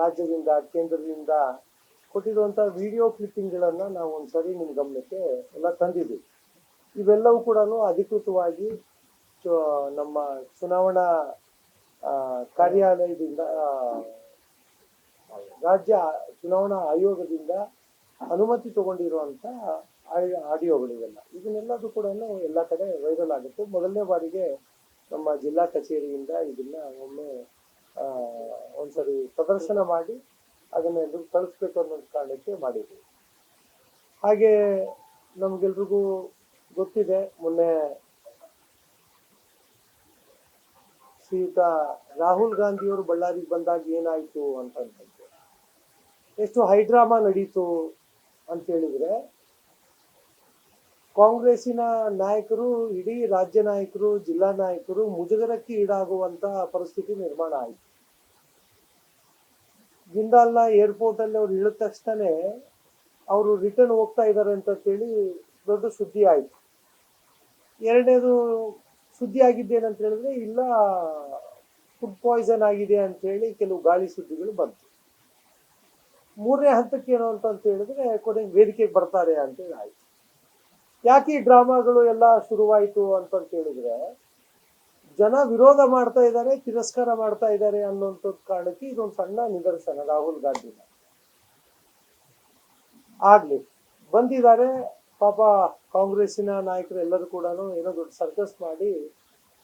ರಾಜ್ಯದಿಂದ, ಕೇಂದ್ರದಿಂದ ಕೊಟ್ಟಿರುವಂಥ ವಿಡಿಯೋ ಕ್ಲಿಪ್ಪಿಂಗ್ಗಳನ್ನು ನಾವು ಒಂದ್ಸರಿ ನಿಮ್ಮ ಗಮನಕ್ಕೆ ಎಲ್ಲ ತಂದಿದ್ದೀವಿ. ಇವೆಲ್ಲವೂ ಕೂಡ ಅಧಿಕೃತವಾಗಿ ನಮ್ಮ ಚುನಾವಣಾ ಕಾರ್ಯಾಲಯದಿಂದ ರಾಜ್ಯ ಚುನಾವಣಾ ಆಯೋಗದಿಂದ ಅನುಮತಿ ತಗೊಂಡಿರುವಂಥ ಆಡಿಯೋಗಳಿವೆಲ್ಲ. ಇದನ್ನೆಲ್ಲದೂ ಕೂಡ ಎಲ್ಲ ಕಡೆ ವೈರಲ್ ಆಗುತ್ತೆ. ಮೊದಲನೇ ಬಾರಿಗೆ ನಮ್ಮ ಜಿಲ್ಲಾ ಕಚೇರಿಯಿಂದ ಇದನ್ನ ಒಮ್ಮೆ ಒಂದ್ಸರಿ ಪ್ರದರ್ಶನ ಮಾಡಿ ಅದನ್ನ ಎಲ್ರಿಗೂ ಕಳಿಸ್ಬೇಕು ಅನ್ನೋ ಕಾರಣಕ್ಕೆ ಮಾಡಿದ್ವಿ. ಹಾಗೆ ನಮ್ಗೆಲ್ರಿಗೂ ಗೊತ್ತಿದೆ, ಮೊನ್ನೆ ಶ್ರೀಯುತ ರಾಹುಲ್ ಗಾಂಧಿಯವರು ಬಳ್ಳಾರಿಗೆ ಬಂದಾಗ ಏನಾಯ್ತು ಅಂತಂದ್ರೆ ಎಷ್ಟು ಹೈಡ್ರಾಮಾ ನಡೀತು ಅಂತ ಹೇಳಿದ್ರೆ ಕಾಂಗ್ರೆಸ್ಸಿನ ನಾಯಕರು, ಇಡೀ ರಾಜ್ಯ ನಾಯಕರು, ಜಿಲ್ಲಾ ನಾಯಕರು ಮುಜುಗರಕ್ಕೆ ಈಡಾಗುವಂತಹ ಪರಿಸ್ಥಿತಿ ನಿರ್ಮಾಣ ಆಯಿತು. ಜಿಂದಾಲ್ನ ಏರ್ಪೋರ್ಟ್ ಅಲ್ಲಿ ಅವ್ರು ಇಳಿದ ತಕ್ಷಣ ಅವರು ರಿಟರ್ನ್ ಹೋಗ್ತಾ ಇದ್ದಾರೆ ಅಂತ ಹೇಳಿ ದೊಡ್ಡ ಸುದ್ದಿ ಆಯ್ತು. ಎರಡನೇದು ಸುದ್ದಿ ಆಗಿದ್ದೇನಂತ ಹೇಳಿದ್ರೆ, ಇಲ್ಲ ಫುಡ್ ಪಾಯ್ಸನ್ ಆಗಿದೆ ಅಂತ ಹೇಳಿ ಕೆಲವು ಗಾಳಿ ಸುದ್ದಿಗಳು ಬಂತು. ಮೂರನೇ ಹಂತಕ್ಕೆ ಏನು ಅಂತ ಹೇಳಿದ್ರೆ, ಕೊನೆಗೆ ವೇದಿಕೆಗೆ ಬರ್ತಾರೆ ಅಂತ ಹೇಳಿ ಆಯ್ತು. ಯಾಕೆ ಡ್ರಾಮಾಗಳು ಎಲ್ಲ ಶುರುವಾಯಿತು ಅಂತ ಹೇಳಿದ್ರೆ ಜನ ವಿರೋಧ ಮಾಡ್ತಾ ಇದ್ದಾರೆ, ತಿರಸ್ಕಾರ ಮಾಡ್ತಾ ಇದ್ದಾರೆ ಅನ್ನೋಂಥದ್ದು ಕಾರಣಕ್ಕೆ ಇದೊಂದು ಸಣ್ಣ ನಿದರ್ಶನ ರಾಹುಲ್ ಗಾಂಧಿನ. ಆಗ್ಲಿ, ಬಂದಿದ್ದಾರೆ, ಪಾಪ ಕಾಂಗ್ರೆಸ್ಸಿನ ನಾಯಕರು ಎಲ್ಲರೂ ಕೂಡ ಏನೋ ದೊಡ್ಡ ಸರ್ಕಸ್ ಮಾಡಿ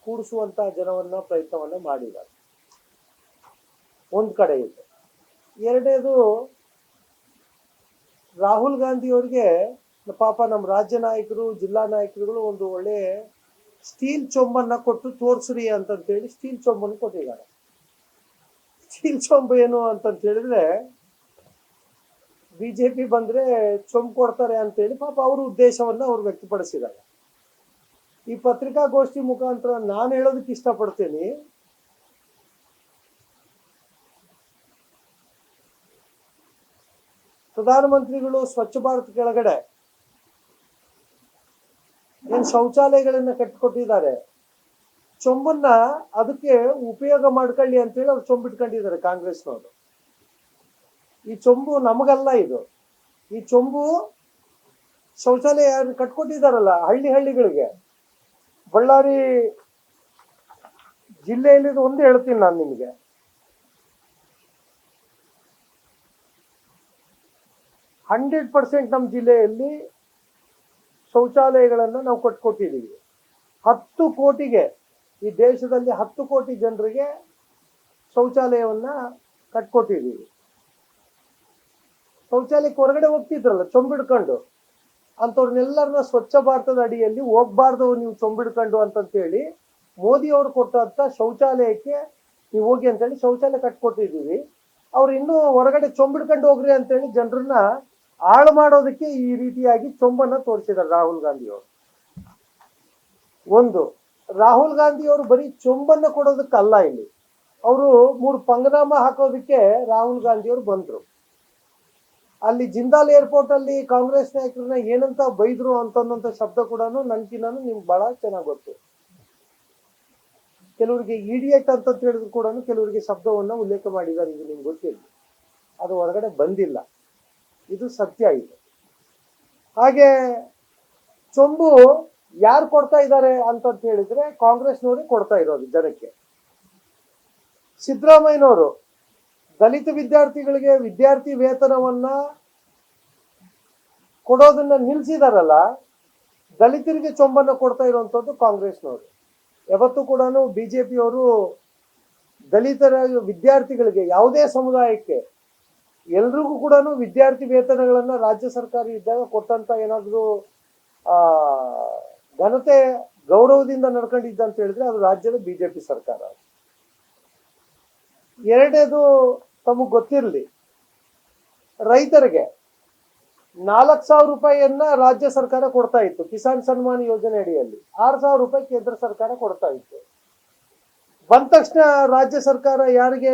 ಕೂಡಿಸುವಂತ ಜನವನ್ನ, ಪ್ರಯತ್ನವನ್ನ ಮಾಡಿದ್ದಾರೆ. ಒಂದ್ ಕಡೆ ಇದೆ. ಎರಡನೇದು, ರಾಹುಲ್ ಗಾಂಧಿ ಅವ್ರಿಗೆ ಪಾಪ ನಮ್ಮ ರಾಜ್ಯ ನಾಯಕರು, ಜಿಲ್ಲಾ ನಾಯಕರುಗಳು ಒಂದು ಒಳ್ಳೆ ಸ್ಟೀಲ್ ಚೊಂಬನ್ನ ಕೊಟ್ಟು ತೋರ್ಸ್ರಿ ಅಂತಂತೇಳಿ ಸ್ಟೀಲ್ ಚೊಂಬನ್ನು ಕೊಟ್ಟಿದ್ದಾರೆ. ಸ್ಟೀಲ್ ಚೊಂಬು ಏನು ಅಂತಂತ ಹೇಳಿದ್ರೆ ಬಿಜೆಪಿ ಬಂದ್ರೆ ಚೊಂಬು ಕೊಡ್ತಾರೆ ಅಂತೇಳಿ ಪಾಪ ಅವ್ರ ಉದ್ದೇಶವನ್ನ ಅವ್ರು ವ್ಯಕ್ತಪಡಿಸಿದ್ದಾರೆ. ಈ ಪತ್ರಿಕಾಗೋಷ್ಠಿ ಮುಖಾಂತರ ನಾನು ಹೇಳೋದಕ್ಕೆ ಇಷ್ಟಪಡ್ತೀನಿ. ಪ್ರಧಾನಮಂತ್ರಿಗಳು ಸ್ವಚ್ಛ ಭಾರತ್ ಕೆಳಗಡೆ ಏನ್ ಶೌಚಾಲಯಗಳನ್ನ ಕಟ್ಕೊಟ್ಟಿದ್ದಾರೆ ಚೊಂಬನ್ನ ಅದಕ್ಕೆ ಉಪಯೋಗ ಮಾಡ್ಕೊಳ್ಳಿ ಅಂತ ಹೇಳಿ ಅವ್ರು ಚೊಂಬಿಟ್ಕೊಂಡಿದ್ದಾರೆ ಕಾಂಗ್ರೆಸ್ನವರು. ಈ ಚೊಂಬು ನಮಗಲ್ಲ ಇದು. ಈ ಚೊಂಬು ಶೌಚಾಲಯ ಕಟ್ಕೊಟ್ಟಿದ್ದಾರಲ್ಲ ಹಳ್ಳಿ ಹಳ್ಳಿಗಳಿಗೆ. ಬಳ್ಳಾರಿ ಜಿಲ್ಲೆಯಲ್ಲಿ ಒಂದು ಹೇಳ್ತೀನಿ ನಾನು ನಿಮಗೆ. ಹಂಡ್ರೆಡ್ ಪರ್ಸೆಂಟ್ ನಮ್ಮ ಜಿಲ್ಲೆಯಲ್ಲಿ ಶೌಚಾಲಯಗಳನ್ನು ನಾವು ಕಟ್ಕೊಟ್ಟಿದ್ದೀವಿ. ಹತ್ತು ಕೋಟಿಗೆ ಈ ದೇಶದಲ್ಲಿ ಹತ್ತು ಕೋಟಿ ಜನರಿಗೆ ಶೌಚಾಲಯವನ್ನು ಕಟ್ಕೊಟ್ಟಿದ್ದೀವಿ. ಶೌಚಾಲಯಕ್ಕೆ ಹೊರಗಡೆ ಹೋಗ್ತಿದ್ರಲ್ಲ, ಚೊಂಬಿಡ್ಕೊಂಡು. ಅಂಥವ್ರನ್ನೆಲ್ಲರನ್ನ ಸ್ವಚ್ಛ ಭಾರತದ ಅಡಿಯಲ್ಲಿ ಹೋಗ್ಬಾರ್ದು ನೀವು ಚೊಂಬಿಡ್ಕೊಂಡು ಅಂತಂತೇಳಿ ಮೋದಿ ಅವರು ಕೊಟ್ಟಂತ ಶೌಚಾಲಯಕ್ಕೆ ನೀವು ಹೋಗಿ ಅಂತೇಳಿ ಶೌಚಾಲಯ ಕಟ್ಕೊಟ್ಟಿದ್ದೀವಿ. ಅವ್ರು ಇನ್ನೂ ಹೊರಗಡೆ ಚೊಂಬಿಡ್ಕೊಂಡು ಹೋಗ್ರಿ ಅಂತೇಳಿ ಜನರನ್ನ ಹಾಳು ಮಾಡೋದಕ್ಕೆ ಈ ರೀತಿಯಾಗಿ ಚೊಂಬನ್ನ ತೋರಿಸಿದ್ದಾರೆ ರಾಹುಲ್ ಗಾಂಧಿ ಒಂದು, ರಾಹುಲ್ ಗಾಂಧಿ ಅವರು ಬರೀ ಚೊಂಬನ್ನ ಕೊಡೋದಕ್ಕಲ್ಲ ಇಲ್ಲಿ. ಅವರು ಮೂರು ಪಂಗನಾಮ ಹಾಕೋದಕ್ಕೆ ರಾಹುಲ್ ಗಾಂಧಿ ಅವರು ಬಂದ್ರು. ಅಲ್ಲಿ ಜಿಂದಾಲ್ ಏರ್ಪೋರ್ಟ್ ಅಲ್ಲಿ ಕಾಂಗ್ರೆಸ್ ನಾಯಕರನ್ನ ಏನಂತ ಬೈದ್ರು ಅಂತಂದಂತ ಶಬ್ದ ಕೂಡ ನನ್ಕಿನ್ನ ನಿಮ್ಗೆ ಬಹಳ ಚೆನ್ನಾಗಿ ಗೊತ್ತು. ಕೆಲವರಿಗೆ ಇಡಿಯಟ್ ಅಂತ ಹೇಳಿದ್ರು ಕೂಡ ಕೆಲವರಿಗೆ ಶಬ್ದವನ್ನ ಉಲ್ಲೇಖ ಮಾಡಿದ್ದಾರೆ ಇದು ನಿಮ್ಗೆ ಗೊತ್ತಿಲ್ಲ. ಅದು ಹೊರಗಡೆ ಬಂದಿಲ್ಲ. ಇದು ಸತ್ಯ ಇದೆ. ಹಾಗೆ ಚೊಂಬು ಯಾರು ಕೊಡ್ತಾ ಇದ್ದಾರೆ ಅಂತಂತ ಹೇಳಿದ್ರೆ ಕಾಂಗ್ರೆಸ್ನವ್ರಿಗೆ ಕೊಡ್ತಾ ಇರೋದು ಜನಕ್ಕೆ. ಸಿದ್ದರಾಮಯ್ಯನವರು ದಲಿತ ವಿದ್ಯಾರ್ಥಿಗಳಿಗೆ ವಿದ್ಯಾರ್ಥಿ ವೇತನವನ್ನ ಕೊಡೋದನ್ನ ನಿಲ್ಸಿದಾರಲ್ಲ, ದಲಿತರಿಗೆ ಚೊಂಬನ್ನ ಕೊಡ್ತಾ ಇರುವಂಥದ್ದು ಕಾಂಗ್ರೆಸ್ನವರು. ಯಾವತ್ತೂ ಕೂಡ ಬಿಜೆಪಿಯವರು ದಲಿತರ ವಿದ್ಯಾರ್ಥಿಗಳಿಗೆ ಯಾವುದೇ ಸಮುದಾಯಕ್ಕೆ ಎಲ್ರಿಗೂ ಕೂಡ ವಿದ್ಯಾರ್ಥಿ ವೇತನಗಳನ್ನ ರಾಜ್ಯ ಸರ್ಕಾರ ಇದ್ದಾಗ ಕೊಟ್ಟಂತ ಏನಾದ್ರು, ಆ, ಘನತೆ ಗೌರವದಿಂದ ನಡ್ಕೊಂಡಿದ್ದ ಅಂತ ಹೇಳಿದ್ರೆ ಅದು ರಾಜ್ಯದ ಬಿಜೆಪಿ ಸರ್ಕಾರ. ಎರಡನೇದು ತಮಗ್ ಗೊತ್ತಿರಲಿ, ರೈತರಿಗೆ ನಾಲ್ಕು ಸಾವಿರ ರೂಪಾಯಿಯನ್ನ ರಾಜ್ಯ ಸರ್ಕಾರ ಕೊಡ್ತಾ ಇತ್ತು, ಕಿಸಾನ್ ಸನ್ಮಾನ್ ಯೋಜನೆ ಅಡಿಯಲ್ಲಿ. ಆರು ಸಾವಿರ ರೂಪಾಯಿ ಕೇಂದ್ರ ಸರ್ಕಾರ ಕೊಡ್ತಾ ಇತ್ತು. ಬಂದ ತಕ್ಷಣ ರಾಜ್ಯ ಸರ್ಕಾರ ಯಾರಿಗೆ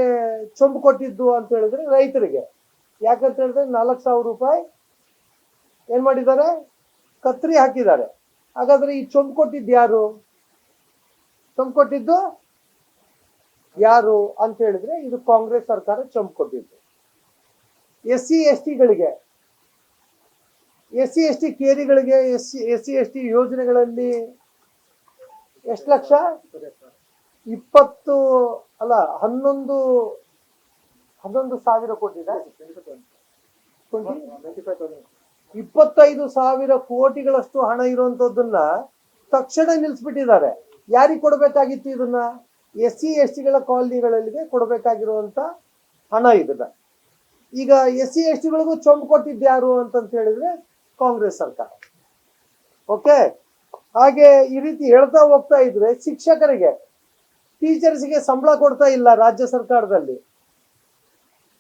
ಚೊಂಬು ಕೊಟ್ಟಿದ್ದು ಅಂತ ಹೇಳಿದ್ರೆ ರೈತರಿಗೆ. ಯಾಕಂತ ಹೇಳಿದ್ರೆ ನಾಲ್ಕು ಸಾವಿರ ರೂಪಾಯಿ ಏನು ಮಾಡಿದ್ದಾರೆ? ಕತ್ರಿ ಹಾಕಿದ್ದಾರೆ. ಹಾಗಾದ್ರೆ ಈ ಚೊಂಬ್ ಕೊಟ್ಟಿದ್ದು ಯಾರು? ಚೊಂಬ್ ಕೊಟ್ಟಿದ್ದು ಯಾರು ಅಂತ ಹೇಳಿದ್ರೆ ಇದು ಕಾಂಗ್ರೆಸ್ ಸರ್ಕಾರ ಚೊಂಬ್ ಕೊಟ್ಟಿದ್ದು. ಎಸ್ ಸಿ, ಎಸ್ ಟಿಗಳಿಗೆ S C, S T ಕೇರಿಗಳಿಗೆ, S C S C, S T ಯೋಜನೆಗಳಲ್ಲಿ ಎಷ್ಟು ಲಕ್ಷ? ಇಪ್ಪತ್ತು, ಅಲ್ಲ ಹನ್ನೊಂದು ಹನ್ನೊಂದು ಸಾವಿರ ಕೋಟಿ ಇಪ್ಪತ್ತೈದು ಸಾವಿರ ಕೋಟಿಗಳಷ್ಟು ಹಣ ಇರುವಂತದ್ದನ್ನ ತಕ್ಷಣ ನಿಲ್ಸ್ಬಿಟ್ಟಿದ್ದಾರೆ. ಯಾರಿಗೆ ಕೊಡಬೇಕಾಗಿತ್ತು ಇದನ್ನ? ಎಸ್ ಸಿ ಎಸ್ ಟಿಗಳ ಕಾಲನಿಗಳಿಗೆ ಕೊಡಬೇಕಾಗಿರುವಂತ ಹಣ ಇದನ್ನ. ಈಗ ಎಸ್ ಸಿ ಎಸ್ ಟಿಗಳಿಗೂ ಚೊಂಬು ಕೊಟ್ಟಿದ್ದು ಯಾರು ಅಂತಂತ ಹೇಳಿದ್ರೆ ಕಾಂಗ್ರೆಸ್ ಸರ್ಕಾರ. ಓಕೆ? ಹಾಗೆ ಈ ರೀತಿ ಹೇಳ್ತಾ ಹೋಗ್ತಾ ಇದ್ರೆ ಶಿಕ್ಷಕರಿಗೆ ಟೀಚರ್ಸ್ಗೆ ಸಂಬಳ ಕೊಡ್ತಾ ಇಲ್ಲ ರಾಜ್ಯ ಸರ್ಕಾರದಲ್ಲಿ.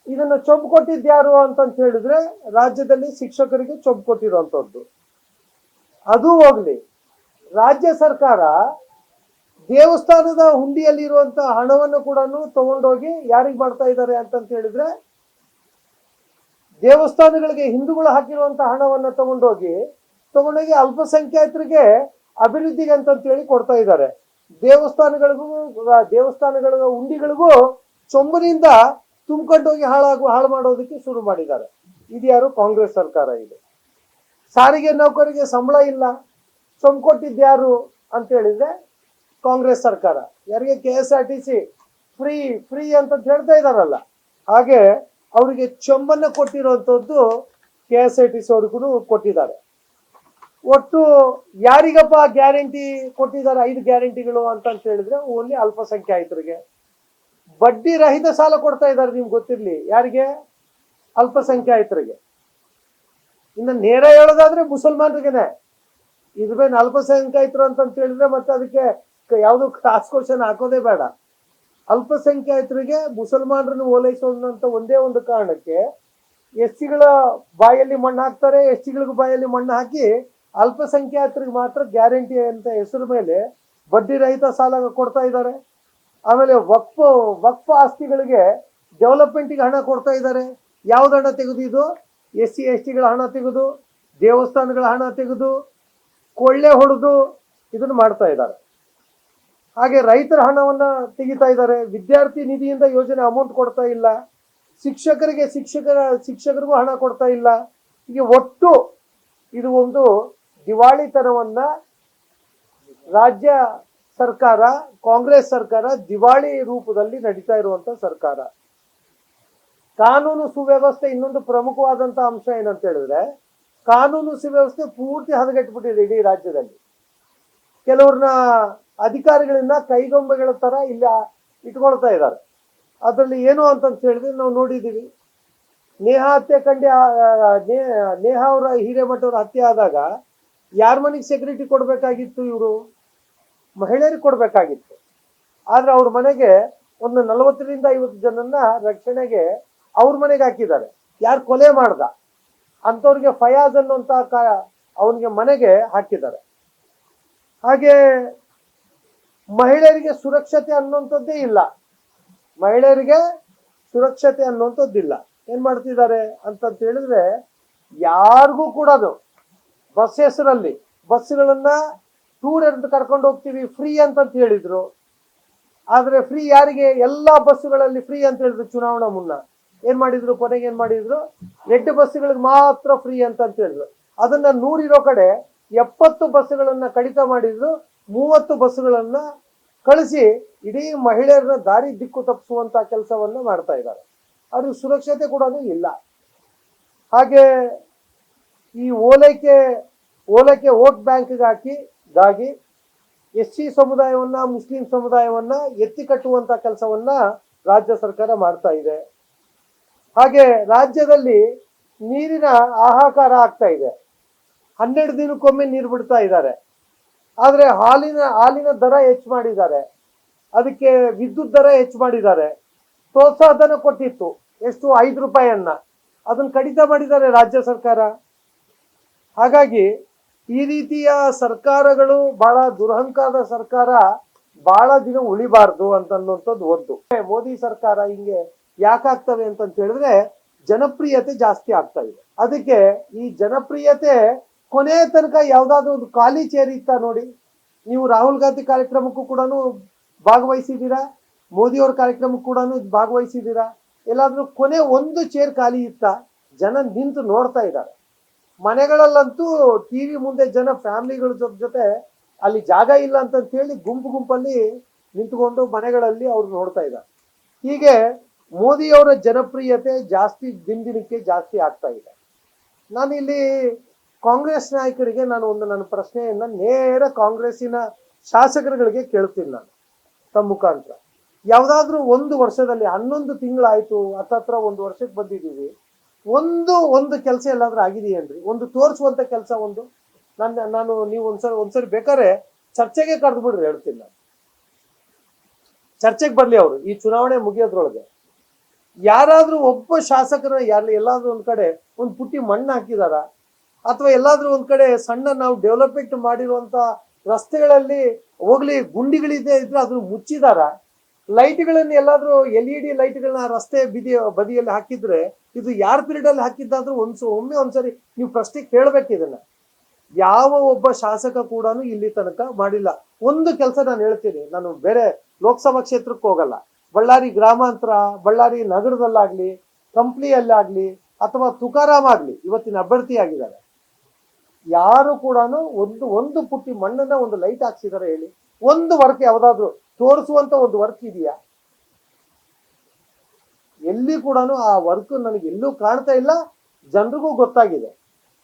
ಇದನ್ನ ಚೊಂಬು ಕೊಟ್ಟಿದ್ದು ಯಾರು ಅಂತಂತ ಹೇಳಿದ್ರೆ ರಾಜ್ಯದಲ್ಲಿ ಶಿಕ್ಷಕರಿಗೆ ಚೊಂಬು ಕೊಟ್ಟಿರುವಂತದ್ದು. ಅದು ಹೋಗ್ಲಿ, ರಾಜ್ಯ ಸರ್ಕಾರ ದೇವಸ್ಥಾನದ ಹುಂಡಿಯಲ್ಲಿ ಇರುವಂತ ಹಣವನ್ನು ಕೂಡ ತಗೊಂಡೋಗಿ ಯಾರಿಗೆ ಮಾಡ್ತಾ ಇದ್ದಾರೆ ಅಂತಂತ ಹೇಳಿದ್ರೆ ದೇವಸ್ಥಾನಗಳಿಗೆ ಹಿಂದೂಗಳು ಹಾಕಿರುವಂತ ಹಣವನ್ನ ತಗೊಂಡೋಗಿ ತಗೊಂಡೋಗಿ ಅಲ್ಪಸಂಖ್ಯಾತರಿಗೆ ಅಭಿವೃದ್ಧಿಗೆ ಅಂತಂತ ಹೇಳಿ ಕೊಡ್ತಾ ಇದ್ದಾರೆ. ದೇವಸ್ಥಾನಗಳಿಗೂ, ದೇವಸ್ಥಾನಗಳ ಹುಂಡಿಗಳಿಗೂ ಚೊಂಬನಿಂದ ತುಂಬಿಕೊಂಡೋಗಿ ಹಾಳಾಗುವ ಹಾಳು ಮಾಡೋದಕ್ಕೆ ಶುರು ಮಾಡಿದ್ದಾರೆ. ಇದು ಯಾರು? ಕಾಂಗ್ರೆಸ್ ಸರ್ಕಾರ ಇದೆ. ಸಾರಿಗೆ ನೌಕರಿಗೆ ಸಂಬಳ ಇಲ್ಲ. ಸೊಂಬು ಕೊಟ್ಟಿದ್ದು ಯಾರು ಅಂತ ಹೇಳಿದ್ರೆ ಕಾಂಗ್ರೆಸ್ ಸರ್ಕಾರ. ಯಾರಿಗೆ K S R T C free free ಅಂತ ಹೇಳ್ತಾ ಇದಾರಲ್ಲ ಹಾಗೆ ಅವರಿಗೆ ಚೊಂಬನ್ನ ಕೊಟ್ಟಿರುವಂತದ್ದು K S R T C ಅವ್ರಿಗೂ ಕೊಟ್ಟಿದ್ದಾರೆ. ಒಟ್ಟು ಯಾರಿಗಪ್ಪ ಗ್ಯಾರಂಟಿ ಕೊಟ್ಟಿದ್ದಾರೆ? ಐದು ಗ್ಯಾರಂಟಿಗಳು ಅಂತ ಹೇಳಿದ್ರೆ ಓನ್ಲಿ ಅಲ್ಪಸಂಖ್ಯಾತರಿಗೆ. ಬಡ್ಡಿ ರಹಿತ ಸಾಲ ಕೊಡ್ತಾ ಇದ್ದಾರೆ ನಿಮ್ಗೆ ಗೊತ್ತಿರಲಿ. ಯಾರಿಗೆ? ಅಲ್ಪಸಂಖ್ಯಾತರಿಗೆ. ಇನ್ನು ನೇರ ಹೇಳೋದಾದ್ರೆ ಮುಸಲ್ಮಾನರಿಗೆನೆ. ಇದ್ರ ಮೇಲೆ ಅಲ್ಪಸಂಖ್ಯಾತರು ಅಂತ ಅಂತ ಹೇಳಿದ್ರೆ ಮತ್ತೆ ಅದಕ್ಕೆ ಯಾವುದು ಕ್ರಾಸ್ ಕ್ವಶನ್ ಹಾಕೋದೇ ಬೇಡ. ಅಲ್ಪಸಂಖ್ಯಾತರಿಗೆ ಮುಸಲ್ಮಾನರನ್ನು ಓಲೈಸೋದಂತ ಒಂದೇ ಒಂದು ಕಾರಣಕ್ಕೆ ಎಸ್ ಸಿಗಳ ಬಾಯಲ್ಲಿ ಮಣ್ಣು ಹಾಕ್ತಾರೆ ಎಸ್ ಸಿಗಳಿಗೂ ಬಾಯಲ್ಲಿ ಮಣ್ಣು ಹಾಕಿ ಅಲ್ಪಸಂಖ್ಯಾತರಿಗೆ ಮಾತ್ರ ಗ್ಯಾರಂಟಿ ಅಂತ ಹೆಸರು ಮೇಲೆ ಬಡ್ಡಿ ರಹಿತ ಸಾಲ ಕೊಡ್ತಾ ಇದ್ದಾರೆ. ಆಮೇಲೆ ವಕ್ಫ ವಕ್ಫ ಆಸ್ತಿಗಳಿಗೆ ಡೆವಲಪ್ಮೆಂಟಿಗೆ ಹಣ ಕೊಡ್ತಾ ಇದ್ದಾರೆ. ಯಾವ್ದು ಹಣ ತೆಗೆದು ಇದು? ಎಸ್ ಸಿ, ಎಸ್ ಟಿಗಳ ಹಣ ತೆಗೆದು, ದೇವಸ್ಥಾನಗಳ ಹಣ ತೆಗೆದು, ಕೊಳ್ಳೆ ಹೊಡೆದು ಇದನ್ನು ಮಾಡ್ತಾ ಇದ್ದಾರೆ. ಹಾಗೆ ರೈತರ ಹಣವನ್ನು ತೆಗಿತಾ ಇದ್ದಾರೆ. ವಿದ್ಯಾರ್ಥಿ ನಿಧಿಯಿಂದ ಯೋಜನೆ ಅಮೌಂಟ್ ಕೊಡ್ತಾ ಇಲ್ಲ. ಶಿಕ್ಷಕರಿಗೆ ಶಿಕ್ಷಕರ, ಶಿಕ್ಷಕರಿಗೂ ಹಣ ಕೊಡ್ತಾ ಇಲ್ಲ. ಹೀಗೆ ಒಟ್ಟು ಇದು ಒಂದು ದಿವಾಳಿತನವನ್ನು ರಾಜ್ಯ ಸರ್ಕಾರ, ಕಾಂಗ್ರೆಸ್ ಸರ್ಕಾರ ದಿವಾಳಿ ರೂಪದಲ್ಲಿ ನಡೀತಾ ಇರುವಂತ ಸರ್ಕಾರ. ಕಾನೂನು ಸುವ್ಯವಸ್ಥೆ ಇನ್ನೊಂದು ಪ್ರಮುಖವಾದಂತ ಅಂಶ ಏನಂತ ಹೇಳಿದ್ರೆ, ಕಾನೂನು ಸುವ್ಯವಸ್ಥೆ ಪೂರ್ತಿ ಹದಗೆಟ್ಬಿಟ್ಟಿದೆ ಇಡೀ ರಾಜ್ಯದಲ್ಲಿ. ಕೆಲವ್ರನ್ನ ಅಧಿಕಾರಿಗಳನ್ನ ಕೈಗೊಂಬೆಗಳ ತರ ಇಲ್ಲ ಇಟ್ಕೊಳ್ತಾ ಇದ್ದಾರೆ. ಅದರಲ್ಲಿ ಏನು ಅಂತಂತ ಹೇಳಿದ್ರೆ ನಾವು ನೋಡಿದೀವಿ ನೇಹಾ ಹತ್ಯೆ ಕಂಡೆ ನೇಹಾ ಅವರ ಹಿರೇಮಠ ಅವರ ಹತ್ಯೆ ಆದಾಗ ಯಾರ ಮನೆಗೆ ಸೆಕ್ಯೂರಿಟಿ ಕೊಡಬೇಕಾಗಿತ್ತು ಇವರು? ಮಹಿಳೆಯರಿಗೆ ಕೊಡಬೇಕಾಗಿತ್ತು. ಆದ್ರೆ ಅವ್ರ ಮನೆಗೆ ಒಂದು ನಲವತ್ತರಿಂದ ಐವತ್ತು ಜನನ್ನ ರಕ್ಷಣೆಗೆ ಅವ್ರ ಮನೆಗೆ ಹಾಕಿದ್ದಾರೆ. ಯಾರು ಕೊಲೆ ಮಾಡ್ದ? ಅಂಥವ್ರಿಗೆ ಫಯಾಜ್ ಅನ್ನುವಂತ ಅವನಿಗೆ ಮನೆಗೆ ಹಾಕಿದ್ದಾರೆ. ಹಾಗೆ ಮಹಿಳೆಯರಿಗೆ ಸುರಕ್ಷತೆ ಅನ್ನುವಂಥದ್ದೇ ಇಲ್ಲ. ಮಹಿಳೆಯರಿಗೆ ಸುರಕ್ಷತೆ ಅನ್ನುವಂಥದ್ದಿಲ್ಲ. ಏನ್ ಮಾಡ್ತಿದ್ದಾರೆ ಅಂತಂತ ಹೇಳಿದ್ರೆ, ಯಾರಿಗೂ ಕೂಡ ಅದು, ಬಸ್ ಹೆಸರಲ್ಲಿ, ಬಸ್ಗಳನ್ನ ಟೂರ್ ಅಂತ ಕರ್ಕೊಂಡು ಹೋಗ್ತೀವಿ ಫ್ರೀ ಅಂತಂತ ಹೇಳಿದ್ರು. ಆದರೆ ಫ್ರೀ ಯಾರಿಗೆ? ಎಲ್ಲಾ ಬಸ್ಸುಗಳಲ್ಲಿ ಫ್ರೀ ಅಂತ ಹೇಳಿದ್ರು ಚುನಾವಣಾ ಮುನ್ನ. ಏನ್ ಮಾಡಿದ್ರು? ಕೊನೆಗೆ ಏನ್ ಮಾಡಿದ್ರು? ರೆಡ್ ಬಸ್ಸುಗಳಿಗೆ ಮಾತ್ರ ಫ್ರೀ ಅಂತ ಅಂತ ಹೇಳಿದ್ರು. ಅದನ್ನ ನೂರಿರೋ ಕಡೆ ಎಪ್ಪತ್ತು ಬಸ್ಸುಗಳನ್ನು ಕಡಿತ ಮಾಡಿದ್ರು, ಮೂವತ್ತು ಬಸ್ಸುಗಳನ್ನು ಕಳಿಸಿ ಇಡೀ ಮಹಿಳೆಯರನ್ನ ದಾರಿ ದಿಕ್ಕು ತಪ್ಪಿಸುವಂತ ಕೆಲಸವನ್ನ ಮಾಡ್ತಾ ಇದ್ದಾರೆ. ಅವ್ರಿಗೆ ಸುರಕ್ಷತೆ ಕೂಡ ಇಲ್ಲ. ಹಾಗೆ ಈ ಓಲೈಕೆ ಓಲೈಕೆ ವೋಟ್ ಬ್ಯಾಂಕ್ಗೆ ಹಾಕಿ ಗಾಗಿ ಎಸ್ ಸಿ ಸಮುದಾಯವನ್ನ, ಮುಸ್ಲಿಂ ಸಮುದಾಯವನ್ನ ಎತ್ತಿ ಕಟ್ಟುವಂತ ಕೆಲಸವನ್ನ ರಾಜ್ಯ ಸರ್ಕಾರ ಮಾಡ್ತಾ ಇದೆ. ಹಾಗೆ ರಾಜ್ಯದಲ್ಲಿ ನೀರಿನ ಆಹಾಕಾರ ಆಗ್ತಾ ಇದೆ. ಹನ್ನೆರಡು ದಿನಕ್ಕೊಮ್ಮೆ ನೀರು ಬಿಡ್ತಾ ಇದ್ದಾರೆ. ಆದರೆ ಹಾಲಿನ ಹಾಲಿನ ದರ ಹೆಚ್ಚು ಮಾಡಿದ್ದಾರೆ. ಅದಕ್ಕೆ ವಿದ್ಯುತ್ ದರ ಹೆಚ್ಚು ಮಾಡಿದ್ದಾರೆ. ಪ್ರೋತ್ಸಾಹಧನ ಕೊಟ್ಟಿತ್ತು. ಎಷ್ಟು? ಐದು ರೂಪಾಯಿಯನ್ನ. ಅದನ್ನು ಕಡಿತ ಮಾಡಿದ್ದಾರೆ ರಾಜ್ಯ ಸರ್ಕಾರ. ಹಾಗಾಗಿ ಈ ರೀತಿಯ ಸರ್ಕಾರಗಳು ಬಹಳ ದುರಹಂಕಾರದ ಸರ್ಕಾರ, ಬಹಳ ದಿನ ಉಳಿಬಾರ್ದು ಅಂತನ್ನುವಂಥದ್ದು ಒಂದು. ಮೋದಿ ಸರ್ಕಾರ ಹಿಂಗೆ ಯಾಕಾಗ್ತವೆ ಅಂತಂತ ಹೇಳಿದ್ರೆ ಜನಪ್ರಿಯತೆ ಜಾಸ್ತಿ ಆಗ್ತಾ ಇದೆ. ಅದಕ್ಕೆ ಈ ಜನಪ್ರಿಯತೆ ಕೊನೆ ತನಕ ಯಾವ್ದಾದ್ರು ಒಂದು ಖಾಲಿ ಚೇರ್ ಇತ್ತ ನೋಡಿ. ನೀವು ರಾಹುಲ್ ಗಾಂಧಿ ಕಾರ್ಯಕ್ರಮಕ್ಕೂ ಕೂಡ ಭಾಗವಹಿಸಿದ್ದೀರಾ? ಮೋದಿ ಅವ್ರ ಕಾರ್ಯಕ್ರಮಕ್ಕೂ ಕೂಡ ಭಾಗವಹಿಸಿದ್ದೀರಾ? ಎಲ್ಲಾದ್ರೂ ಕೊನೆ ಒಂದು ಚೇರ್ ಖಾಲಿ ಇತ್ತ ಜನ ನಿಂತು ನೋಡ್ತಾ ಇದ್ದಾರೆ. ಮನೆಗಳಲ್ಲಂತೂ ಟಿವಿ ಮುಂದೆ ಜನ ಫ್ಯಾಮಿಲಿಗಳ ಜೊತೆ ಜೊತೆ ಅಲ್ಲಿ ಜಾಗ ಇಲ್ಲ ಅಂತಂತ ಹೇಳಿ ಗುಂಪು ಗುಂಪಲ್ಲಿ ನಿಂತ್ಕೊಂಡು ಮನೆಗಳಲ್ಲಿ ಅವ್ರು ನೋಡ್ತಾ ಇದ್ದಾರೆ. ಹೀಗೆ ಮೋದಿಯವರ ಜನಪ್ರಿಯತೆ ಜಾಸ್ತಿ ದಿನ ದಿನಕ್ಕೆ ಜಾಸ್ತಿ ಆಗ್ತಾ ಇದೆ. ನಾನು ಇಲ್ಲಿ ಕಾಂಗ್ರೆಸ್ ನಾಯಕರಿಗೆ ನಾನು ಒಂದು ನನ್ನ ಪ್ರಶ್ನೆಯನ್ನ ನೇರ ಕಾಂಗ್ರೆಸ್ಸಿನ ಶಾಸಕರುಗಳಿಗೆ ಕೇಳ್ತೀನಿ ನಾನು, ತಮ್ಮ ಮುಖಾಂತರ. ಯಾವುದಾದ್ರೂ ಒಂದು ವರ್ಷದಲ್ಲಿ ಹನ್ನೊಂದು ತಿಂಗಳಾಯಿತು, ಹತ್ತತ್ರ ಒಂದು ವರ್ಷಕ್ಕೆ ಬಂದಿದ್ದೀವಿ. ಒಂದು ಒಂದು ಕೆಲಸ ಎಲ್ಲಾದ್ರೂ ಆಗಿದೆಯೇನ್ರಿ ಒಂದು ತೋರಿಸುವಂತ ಕೆಲಸ ಒಂದು? ನನ್ನ, ನಾನು, ನೀವು ಒಂದ್ಸರಿ ಒಂದ್ಸರಿ ಬೇಕಾದ್ರೆ ಚರ್ಚೆಗೆ ಕರೆದು ಬಿಡ್ರಿ ಹೇಳ್ತೀನಿ ನಾನು ಚರ್ಚೆಗೆ ಬರ್ಲಿ ಅವರು, ಈ ಚುನಾವಣೆ ಮುಗಿಯೋದ್ರೊಳಗೆ. ಯಾರಾದ್ರೂ ಒಬ್ಬ ಶಾಸಕರ, ಯಾರ, ಎಲ್ಲಾದ್ರೂ ಒಂದ್ ಕಡೆ ಒಂದ್ ಪುಟ್ಟಿ ಮಣ್ಣು ಹಾಕಿದಾರ, ಅಥವಾ ಎಲ್ಲಾದ್ರೂ ಒಂದ್ ಕಡೆ ಸಣ್ಣ ನಾವು ಡೆವಲಪ್ಮೆಂಟ್ ಮಾಡಿರುವಂತ ರಸ್ತೆಗಳಲ್ಲಿ ಹೋಗ್ಲಿ, ಗುಂಡಿಗಳಿದೆ ಇದ್ರೆ ಅದ್ರ ಮುಚ್ಚಿದಾರ ಲೈಟ್ಗಳನ್ನ ಎಲ್ಲಾದ್ರೂ ಎಲ್ ಇ ಡಿ ಲೈಟ್ಗಳನ್ನ ರಸ್ತೆ ಬಿದಿ ಬದಿಯಲ್ಲಿ ಹಾಕಿದ್ರೆ ಇದು ಯಾರ ಪೀರಿಯಡ್ ಅಲ್ಲಿ ಹಾಕಿದ್ದಾದ್ರೂ ಒಂದ್ಸ, ಒಮ್ಮೆ ಒಂದ್ಸರಿ ನೀವು ಪ್ರಶ್ನೆ ಕೇಳ್ಬೇಕು ಇದನ್ನ. ಯಾವ ಒಬ್ಬ ಶಾಸಕ ಕೂಡ ಇಲ್ಲಿ ತನಕ ಮಾಡಿಲ್ಲ. ಒಂದು ಕೆಲಸ ನಾನು ಹೇಳ್ತೀನಿ, ನಾನು ಬೇರೆ ಲೋಕಸಭಾ ಕ್ಷೇತ್ರಕ್ಕೆ ಹೋಗಲ್ಲ. ಬಳ್ಳಾರಿ ಗ್ರಾಮಾಂತರ, ಬಳ್ಳಾರಿ ನಗರದಲ್ಲಾಗ್ಲಿ, ಕಂಪ್ನಿಯಲ್ಲಾಗ್ಲಿ, ಅಥವಾ ತುಕಾರಾಮ್ ಆಗ್ಲಿ, ಇವತ್ತಿನ ಅಭ್ಯರ್ಥಿ ಆಗಿದ್ದಾರೆ. ಯಾರು ಕೂಡ ಒಂದು ಒಂದು ಪುಟ್ಟಿ ಮಣ್ಣನ್ನ ಒಂದು ಲೈಟ್ ಹಾಕ್ಸಿದಾರೆ ಹೇಳಿ, ಒಂದು ವರ್ಕ್ ಯಾವ್ದಾದ್ರು ತೋರಿಸುವಂತ ಒಂದು ವರ್ಕ್ ಇದೆಯಾ? ಎಲ್ಲಿ ಕೂಡ ಆ ವರ್ಕ್ ನನಗೆ ಎಲ್ಲೂ ಕಾಣ್ತಾ ಇಲ್ಲ, ಜನರಿಗೂ ಗೊತ್ತಾಗಿದೆ.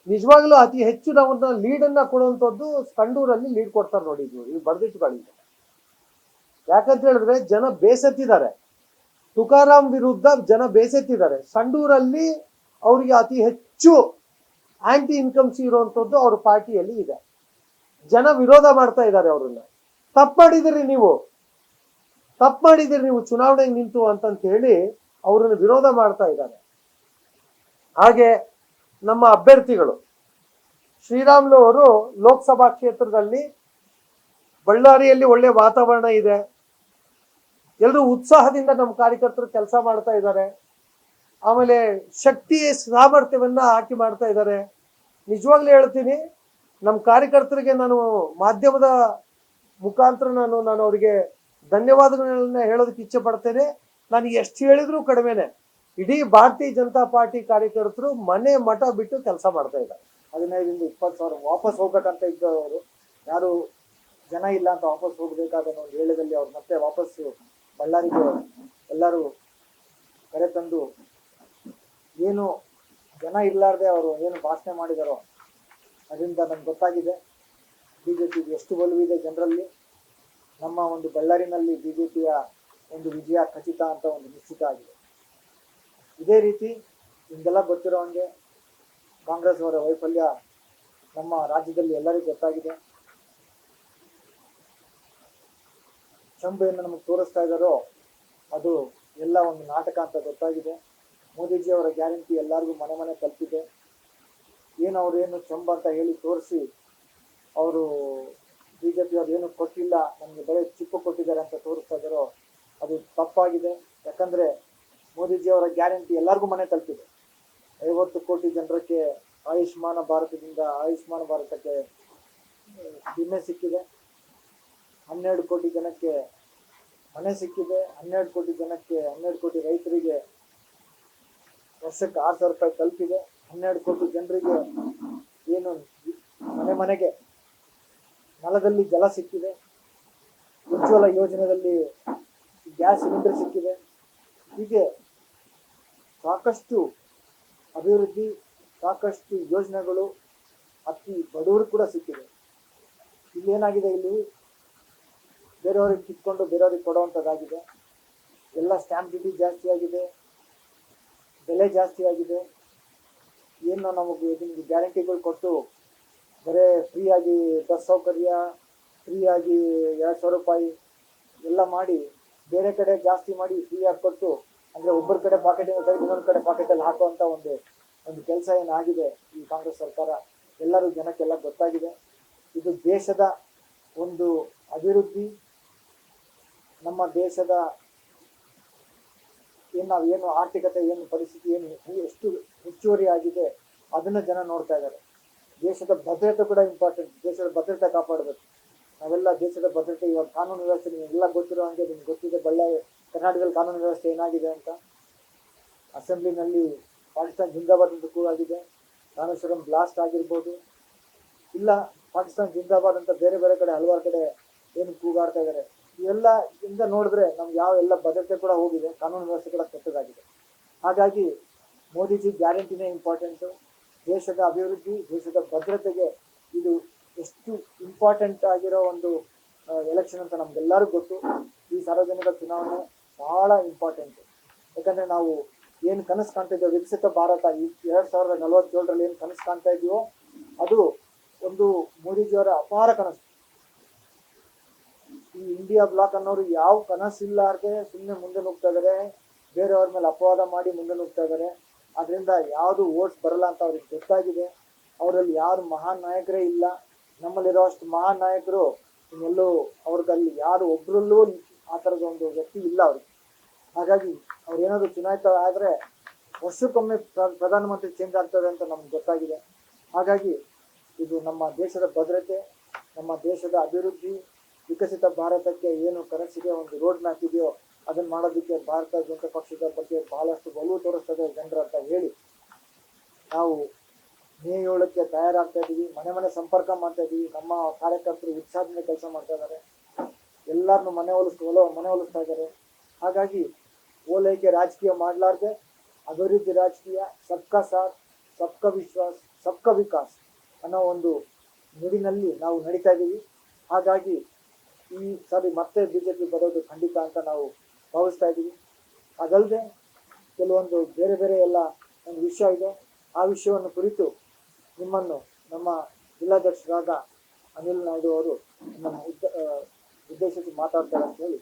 ನಿಜವಾಗ್ಲೂ ಅತಿ ಹೆಚ್ಚು ನಾವು ಲೀಡ್ ಅನ್ನ ಕೊಡುವಂತದ್ದು ಸಂಡೂರಲ್ಲಿ ಲೀಡ್ ಕೊಡ್ತಾರೆ ನೋಡಿ ನೀವು ಬರ್ದಿಟ್ಕೊಳ್ಳಿ ಯಾಕಂತ ಹೇಳಿದ್ರೆ ಜನ ಬೇಸತ್ತಿದ್ದಾರೆ. ತುಕಾರಾಮ್ ವಿರುದ್ಧ ಜನ ಬೇಸತ್ತಿದ್ದಾರೆ. ಸಂಡೂರಲ್ಲಿ ಅವರಿಗೆ ಅತಿ ಹೆಚ್ಚು ಆಂಟಿ ಇನ್ಕಮ್ಸ್ ಇರುವಂತದ್ದು ಅವ್ರ ಪಾರ್ಟಿಯಲ್ಲಿ ಇದೆ. ಜನ ವಿರೋಧ ಮಾಡ್ತಾ ಇದ್ದಾರೆ ಅವ್ರನ್ನ. ತಪ್ಪಡಿದಿರಿ ನೀವು. ತಪ್ಪು ಮಾಡಿದಿರಿ ನೀವು ಚುನಾವಣೆಗೆ ನಿಂತು ಅಂತಂತ ಹೇಳಿ ಅವರನ್ನು ವಿರೋಧ ಮಾಡ್ತಾ ಇದ್ದಾರೆ. ಹಾಗೆ ನಮ್ಮ ಅಭ್ಯರ್ಥಿಗಳು, ಶ್ರೀರಾಮ್ಲು ಅವರು ಲೋಕಸಭಾ ಕ್ಷೇತ್ರದಲ್ಲಿ ಬಳ್ಳಾರಿಯಲ್ಲಿ ಒಳ್ಳೆ ವಾತಾವರಣ ಇದೆ. ಎಲ್ಲರೂ ಉತ್ಸಾಹದಿಂದ ನಮ್ಮ ಕಾರ್ಯಕರ್ತರು ಕೆಲಸ ಮಾಡ್ತಾ ಇದ್ದಾರೆ. ಆಮೇಲೆ ಶಕ್ತಿ ಸಾಮರ್ಥ್ಯವನ್ನ ಹಾಕಿ ಮಾಡ್ತಾ ಇದ್ದಾರೆ. ನಿಜವಾಗ್ಲೂ ಹೇಳ್ತೀನಿ, ನಮ್ಮ ಕಾರ್ಯಕರ್ತರಿಗೆ ನಾನು ಮಾಧ್ಯಮದ ಮುಖಾಂತರ ನಾನು ನಾನು ಅವರಿಗೆ ಧನ್ಯವಾದಗಳನ್ನ ಹೇಳೋದಕ್ಕೆ ಇಚ್ಛೆ ಪಡ್ತೇನೆ. ನಾನು ಎಷ್ಟು ಹೇಳಿದ್ರು ಕಡಿಮೆನೆ. ಇಡೀ ಭಾರತೀಯ ಜನತಾ ಪಾರ್ಟಿ ಕಾರ್ಯಕರ್ತರು ಮನೆ ಮಠ ಬಿಟ್ಟು ಕೆಲಸ ಮಾಡ್ತಾ ಇದ್ದಾರೆ. ಹದಿನೈದರಿಂದ ಇಪ್ಪತ್ತು ಸಾವಿರ ವಾಪಸ್ ಹೋಗ್ಬೇಕಂತ ಇದ್ದವರು, ಯಾರು ಜನ ಇಲ್ಲ ಅಂತ ವಾಪಸ್ ಹೋಗ್ಬೇಕಾದ ಒಂದು ಹೇಳಿದಲ್ಲಿ ಅವ್ರು ಮತ್ತೆ ವಾಪಸ್ಸು ಬಳ್ಳಾರಿಗೆ ಎಲ್ಲರೂ ಕರೆ ತಂದು ಏನು ಜನ ಇರಲಾರ್ದೆ ಅವರು ಏನು ಭಾಷಣ ಮಾಡಿದಾರೋ ಅದರಿಂದ ನಮ್ಗೆ ಗೊತ್ತಾಗಿದೆ. ಬಿ ಜೆ ಪಿಗೆ ಎಷ್ಟು ಒಲವಿದೆ ಜನರಲ್ಲಿ. ನಮ್ಮ ಒಂದು ಬಳ್ಳಾರಿನಲ್ಲಿ ಬಿ ಜೆ ಪಿಯ ಒಂದು ವಿಜಯ ಖಚಿತ ಅಂತ ಒಂದು ನಿಶ್ಚಿತ ಆಗಿದೆ. ಇದೇ ರೀತಿ ನಿಮಗೆಲ್ಲ ಗೊತ್ತಿರೋ ಹಂಗೆ ಕಾಂಗ್ರೆಸ್ ಅವರ ವೈಫಲ್ಯ ನಮ್ಮ ರಾಜ್ಯದಲ್ಲಿ ಎಲ್ಲರಿಗೂ ಗೊತ್ತಾಗಿದೆ. ಚಂಬೆಯನ್ನು ನಮಗೆ ತೋರಿಸ್ತಾ ಇದ್ದಾರೋ ಅದು ಎಲ್ಲ ಒಂದು ನಾಟಕ ಅಂತ ಗೊತ್ತಾಗಿದೆ. ಮೋದಿಜಿ ಅವರ ಗ್ಯಾರಂಟಿ ಎಲ್ಲರಿಗೂ ಮನೆ ಮನೆ ತಲುಪಿದೆ. ಏನು ಅವರೇನು ಚಂಬು ಅಂತ ಹೇಳಿ ತೋರಿಸಿ ಅವರು ಬಿ ಜೆ ಪಿ ಅವ್ರು ಏನು ಕೊಟ್ಟಿಲ್ಲ, ನಮಗೆ ಬರೀ ಚಿಪ್ಪು ಕೊಟ್ಟಿದ್ದಾರೆ ಅಂತ ತೋರಿಸ್ತಾ ಇದ್ದಾರೋ, ಅದು ತಪ್ಪಾಗಿದೆ. ಯಾಕಂದ್ರೆ ಮೋದಿಜಿ ಅವರ ಗ್ಯಾರಂಟಿ ಎಲ್ಲರಿಗೂ ಮನೆ ತಲುಪಿದೆ. ಐವತ್ತು ಕೋಟಿ ಜನರಕ್ಕೆ ಆಯುಷ್ಮಾನ ಭಾರತದಿಂದ ಆಯುಷ್ಮಾನ್ ಭಾರತಕ್ಕೆ ವಿಮೆ ಸಿಕ್ಕಿದೆ. ಹನ್ನೆರಡು ಕೋಟಿ ಜನಕ್ಕೆ ಮನೆ ಸಿಕ್ಕಿದೆ. ಹನ್ನೆರಡು ಕೋಟಿ ಜನಕ್ಕೆ, ಹನ್ನೆರಡು ಕೋಟಿ ರೈತರಿಗೆ ವರ್ಷಕ್ಕೆ ಆರು ಸಾವಿರ ರೂಪಾಯಿ ತಲುಪಿದೆ. ಹನ್ನೆರಡು ಕೋಟಿ ಜನರಿಗೆ ಏನು ಮನೆ ಮನೆಗೆ ನಲದಲ್ಲಿ ಜಲ ಸಿಕ್ಕಿದೆ. ಉಜ್ವಲ ಯೋಜನೆಯಲ್ಲಿ ಗ್ಯಾಸ್ ಸಿಲಿಂಡರ್ ಸಿಕ್ಕಿದೆ. ಹೀಗೆ ಸಾಕಷ್ಟು ಅಭಿವೃದ್ಧಿ, ಸಾಕಷ್ಟು ಯೋಜನೆಗಳು ಅತಿ ಬಡವರು ಕೂಡ ಸಿಕ್ಕಿದೆ. ಇಲ್ಲೇನಾಗಿದೆ ಇಲ್ಲಿ? ಬೇರೆಯವ್ರಿಗೆ ಕಿತ್ಕೊಂಡು ಬೇರೆಯವ್ರಿಗೆ ಕೊಡುವಂಥದ್ದಾಗಿದೆ. ಎಲ್ಲ ಸ್ಟ್ಯಾಂಪ್ ಡ್ಯೂಟಿ ಜಾಸ್ತಿ ಆಗಿದೆ. ಬೆಲೆ ಜಾಸ್ತಿ ಆಗಿದೆ. ಏನು ನಮಗೆ ನಿಮಗೆ ಗ್ಯಾರಂಟಿಗಳು ಕೊಟ್ಟು ಬರೇ ಫ್ರೀಯಾಗಿ ಬಸ್ ಸೌಕರ್ಯ, ಫ್ರೀಯಾಗಿ ಎರಡು ಸಾವಿರ ರೂಪಾಯಿ ಎಲ್ಲ ಮಾಡಿ ಬೇರೆ ಕಡೆ ಜಾಸ್ತಿ ಮಾಡಿ ಫ್ರೀಯಾಗಿ ಕೊಟ್ಟು, ಅಂದರೆ ಒಬ್ಬರ ಕಡೆ ಪಾಕೆಟಿಂದ ತೆಗೆದು ಇನ್ನೊಂದು ಕಡೆ ಪಾಕೆಟಲ್ಲಿ ಹಾಕುವಂಥ ಒಂದು ಒಂದು ಕೆಲಸ ಏನಾಗಿದೆ ಈ ಕಾಂಗ್ರೆಸ್ ಸರ್ಕಾರ? ಎಲ್ಲರೂ ಜನಕ್ಕೆಲ್ಲ ಗೊತ್ತಾಗಿದೆ. ಇದು ದೇಶದ ಒಂದು ಅಭಿವೃದ್ಧಿ. ನಮ್ಮ ದೇಶದ ಏನು ನಾವು ಏನು ಆರ್ಥಿಕತೆ, ಏನು ಪರಿಸ್ಥಿತಿ, ಏನು ಎಷ್ಟು ಹೆಚ್ಚುವರಿ ಆಗಿದೆ, ಅದನ್ನು ಜನ ನೋಡ್ತಾ ಇದ್ದಾರೆ. ದೇಶದ ಭದ್ರತೆ ಕೂಡ ಇಂಪಾರ್ಟೆಂಟ್ ದೇಶದ ಭದ್ರತೆ ಕಾಪಾಡಬೇಕು. ನಾವೆಲ್ಲ ದೇಶದ ಭದ್ರತೆ, ಇವಾಗ ಕಾನೂನು ವ್ಯವಸ್ಥೆ ನಿಮಗೆಲ್ಲ ಗೊತ್ತಿರೋ ಹಂಗೆ ನಿಮ್ಗೆ ಗೊತ್ತಿದೆ. ಬಳ್ಳಾರಿ, ಕರ್ನಾಟಕದಲ್ಲಿ ಕಾನೂನು ವ್ಯವಸ್ಥೆ ಏನಾಗಿದೆ ಅಂತ. ಅಸೆಂಬ್ಲಿನಲ್ಲಿ ಪಾಕಿಸ್ತಾನ ಜಿಂದಾಬಾದ್ ಅಂತ ಕೂಗಾಗಿದೆ ರಾಮೇಶ್ವರಂ ಬ್ಲಾಸ್ಟ್ ಆಗಿರ್ಬೋದು. ಇಲ್ಲ, ಪಾಕಿಸ್ತಾನ ಜಿಂದಾಬಾದ್ ಅಂತ ಬೇರೆ ಬೇರೆ ಕಡೆ ಹಲವಾರು ಕಡೆ ಏನು ಕೂಗಾಡ್ತಾ ಇದ್ದಾರೆ ಇವೆಲ್ಲ ಇಂದ ನೋಡಿದ್ರೆ ನಮ್ಗೆ ಯಾವ ಎಲ್ಲ ಭದ್ರತೆ ಕೂಡ ಹೋಗಿದೆ. ಕಾನೂನು ವ್ಯವಸ್ಥೆ ಕೂಡ ಕೆಟ್ಟದಾಗಿದೆ. ಹಾಗಾಗಿ ಮೋದಿಜಿ ಗ್ಯಾರಂಟಿನೇ ಇಂಪಾರ್ಟೆಂಟು ದೇಶದ ಅಭಿವೃದ್ಧಿ, ದೇಶದ ಭದ್ರತೆಗೆ ಇದು ಎಷ್ಟು ಇಂಪಾರ್ಟೆಂಟ್ ಆಗಿರೋ ಒಂದು ಎಲೆಕ್ಷನ್ ಅಂತ ನಮ್ಗೆಲ್ಲರಿಗೂ ಗೊತ್ತು. ಈ ಸಾರ್ವಜನಿಕ ಚುನಾವಣೆ ಬಹಳ ಇಂಪಾರ್ಟೆಂಟ್ ಯಾಕಂದ್ರೆ ನಾವು ಏನು ಕನಸು ಕಾಣ್ತಾ ಇದ್ದೇವೆ, ವಿಕಸಿತ ಭಾರತ ಈ ಎರಡ್ ಸಾವಿರದ ನಲವತ್ತೇಳರಲ್ಲಿ ಏನು ಕನಸು ಕಾಣ್ತಾ ಇದೀವೋ ಅದು ಒಂದು ಮೋದಿಜಿಯವರ ಅಪಾರ ಕನಸು. ಈ ಇಂಡಿಯಾ ಬ್ಲಾಕ್ ಅನ್ನೋರು ಯಾವ ಕನಸಿಲ್ಲಾರ್ದೆ ಸುಮ್ಮನೆ ಮುಂದೆ ನುಗ್ತಾ ಇದಾರೆ, ಬೇರೆಯವ್ರ ಮೇಲೆ ಅಪವಾದ ಮಾಡಿ ಮುಂದೆ ನುಗ್ತಾ ಇದಾರೆ. ಅದರಿಂದ ಯಾವುದು ಓಟ್ಸ್ ಬರಲ್ಲ ಅಂತ ಅವ್ರಿಗೆ ಗೊತ್ತಾಗಿದೆ. ಅವರಲ್ಲಿ ಯಾರು ಮಹಾನ್ ನಾಯಕರೇ ಇಲ್ಲ. ನಮ್ಮಲ್ಲಿರೋಷ್ಟು ಮಹಾನ್ ನಾಯಕರು ಇನ್ನೆಲ್ಲೂ ಅವ್ರದ್ದಲ್ಲಿ ಯಾರು ಒಬ್ರಲ್ಲೂ ಆ ಥರದ ಒಂದು ವ್ಯಕ್ತಿ ಇಲ್ಲ ಅವ್ರಿಗೆ ಹಾಗಾಗಿ ಅವ್ರು ಏನಾದರೂ ಚುನಾಯಿತ ಆದರೆ ವರ್ಷಕ್ಕೊಮ್ಮೆ ಪ್ರ- ಪ್ರಧಾನಮಂತ್ರಿ ಚೇಂಜ್ ಆಗ್ತದೆ ಅಂತ ನಮ್ಗೆ ಗೊತ್ತಾಗಿದೆ. ಹಾಗಾಗಿ ಇದು ನಮ್ಮ ದೇಶದ ಭದ್ರತೆ, ನಮ್ಮ ದೇಶದ ಅಭಿವೃದ್ಧಿ, ವಿಕಸಿತ ಭಾರತಕ್ಕೆ ಏನು ಕನಸಿಗೆ ಒಂದು ರೋಡ್ ಮ್ಯಾಪ್ ಇದೆಯೋ ಅದನ್ನ ಮಾಡೋದಕ್ಕೆ ಭಾರತ ಜನತಾ ಪಕ್ಷದ ಬಗ್ಗೆ ಬಹಳಷ್ಟು ಒಲವು ತೋರಿಸ್ತದೆ ಜನರು ಅಂತ ಹೇಳಿ. ನಾವು ಮೇ ಏಳಕ್ಕೆ ತಯಾರಾಗ್ತಾ ಇದ್ದೀವಿ ಮನೆ ಮನೆ ಸಂಪರ್ಕ ಮಾಡ್ತಾ ಇದ್ದೀವಿ ನಮ್ಮ ಕಾರ್ಯಕರ್ತರು ಉತ್ಸಾಹದಿಂದ ಕೆಲಸ ಮಾಡ್ತಾ ಇದ್ದಾರೆ. ಎಲ್ಲರನ್ನು ಮನೆ ಹೊಲಿಸ್ ಒಲ, ಮನೆ ಹೊಲಿಸ್ತಾ ಇದ್ದಾರೆ. ಹಾಗಾಗಿ ಓಲೈಕೆ ರಾಜಕೀಯ ಮಾಡಲಾರ್ದೆ, ಅಭಿವೃದ್ಧಿ ರಾಜಕೀಯ, ಸಬ್ಕಾ ಸಾಥ್, ಸಬ್ಕಾ ವಿಶ್ವಾಸ್, ಸಬ್ಕಾ ವಿಕಾಸ್ ಅನ್ನೋ ಒಂದು ನುಡಿನಲ್ಲಿ ನಾವು ನಡೀತಾ ಇದ್ದೀವಿ ಹಾಗಾಗಿ ಈ ಸಾರಿ ಮತ್ತೆ ಬಿಜೆಪಿ ಬರೋದು ಖಂಡಿತ ಅಂತ ನಾವು ಭಾವಿಸ್ತಾ ಇದ್ದೀವಿ. ಅದಲ್ಲದೆ ಕೆಲವೊಂದು ಬೇರೆ ಬೇರೆ ಎಲ್ಲ ಒಂದು ವಿಷಯ ಇದೆ. ಆ ವಿಷಯವನ್ನು ಕುರಿತು ನಿಮ್ಮನ್ನು ನಮ್ಮ ಜಿಲ್ಲಾಧ್ಯಕ್ಷರಾದ ಅನಿಲ್ ನಾಯ್ಡು ಅವರು ನಮ್ಮ ಉದ್ದ ಉದ್ದೇಶಿಸಿ ಮಾತಾಡ್ತಾರೆ ಅಂತ ಹೇಳಿ